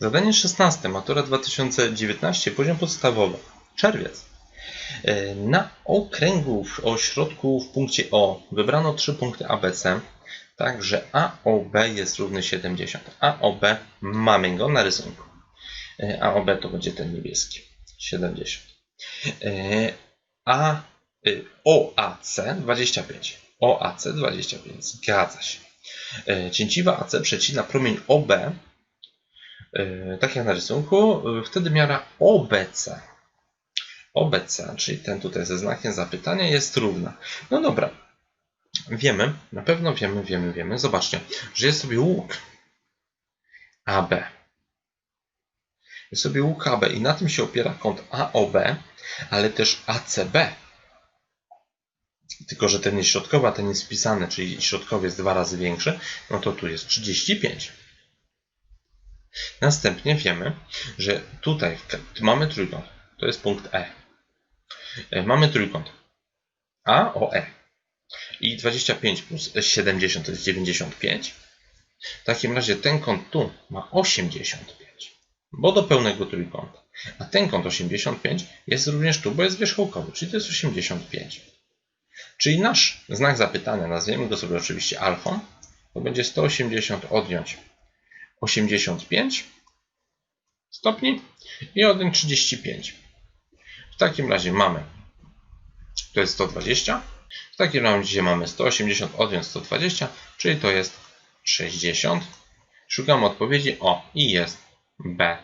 Zadanie 16. Matura 2019. Poziom podstawowy. Czerwiec. E, Na okręgu o środku w punkcie O wybrano trzy punkty ABC, tak że AOB jest równy 70. AOB mamy go na rysunku. E, AOB to będzie ten niebieski. 70. E, A, OAC 25. OAC 25. Zgadza się. Cięciwa AC przecina promień OB, tak jak na rysunku, e, wtedy miara OBC. OBC, czyli ten tutaj ze znakiem zapytania, jest równa. No dobra, wiemy, na pewno wiemy, wiemy, wiemy. Zobaczcie, że jest sobie łuk AB. Jest sobie łuk AB i na tym się opiera kąt AOB, ale też ACB. Tylko, że ten jest środkowy, a ten jest wpisany, czyli środkowy jest dwa razy większy, no to tu jest 35. Następnie wiemy, że tutaj mamy trójkąt. To jest punkt E. E, Mamy trójkąt AOE. I 25 plus 70 to jest 95. W takim razie ten kąt tu ma 85. Bo do pełnego trójkąta. A ten kąt 85 jest również tu, bo jest wierzchołkowy, czyli to jest 85. Czyli nasz znak zapytania, nazwiemy go sobie oczywiście alfą, to będzie 180 odjąć 85 stopni i odjąć 35. W takim razie mamy, to jest 120, w takim razie mamy 180 odjąć 120, czyli to jest 60. Szukamy odpowiedzi o i jest B.